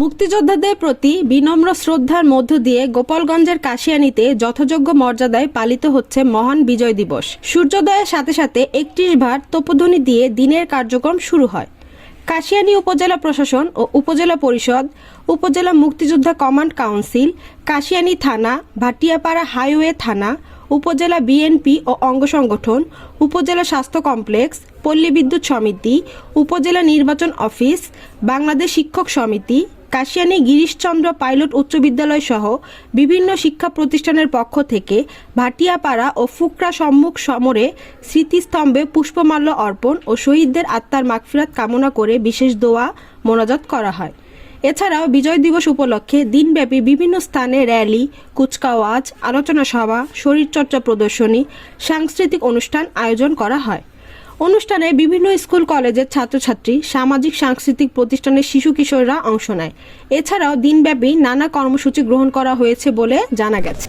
মুক্তিযোদ্ধাদের প্রতি বিনম্র শ্রদ্ধার মধ্য দিয়ে গোপালগঞ্জের কাশিয়ানীতে যথাযোগ্য মর্যাদায় পালিত হচ্ছে মহান বিজয় দিবস। সূর্যোদয়ের সাথে সাথে একত্রিশ ভার তোপধ্বনি দিয়ে দিনের কার্যক্রম শুরু হয়। কাশিয়ানী উপজেলা প্রশাসন ও উপজেলা পরিষদ, উপজেলা মুক্তিযোদ্ধা কমান্ড কাউন্সিল, কাশিয়ানী থানা, ভাটিয়াপাড়া হাইওয়ে থানা, উপজেলা বিএনপি ও অঙ্গ সংগঠন, উপজেলা স্বাস্থ্য কমপ্লেক্স, পল্লী বিদ্যুৎ সমিতি, উপজেলা নির্বাচন অফিস, বাংলাদেশ শিক্ষক সমিতি কাশিয়ানী গিরিশচন্দ্র পাইলট উচ্চ বিদ্যালয় সহ বিভিন্ন শিক্ষা প্রতিষ্ঠানের পক্ষ থেকে ভাটিয়াপাড়া ও ফুকরা সম্মুখ সমরে স্মৃতিস্তম্ভে পুষ্পমাল্য অর্পণ ও শহীদদের আত্মার মাগফিরাত কামনা করে বিশেষ দোয়া, মোনাজাত করা হয়। এছাড়াও বিজয় দিবস উপলক্ষে দিনব্যাপী বিভিন্ন স্থানে র্যালি কুচকাওয়াজ আলোচনা সভা, শরীরচর্চা প্রদর্শনী, সাংস্কৃতিক অনুষ্ঠান আয়োজন করা হয়। অনুষ্ঠানে বিভিন্ন স্কুল, কলেজের ছাত্রছাত্রী, সামাজিক, সাংস্কৃতিক প্রতিষ্ঠানের শিশু কিশোররা অংশ নেয়। এছাড়াও দিনব্যাপী নানা কর্মসূচি গ্রহণ করা হয়েছে বলে জানা গেছে।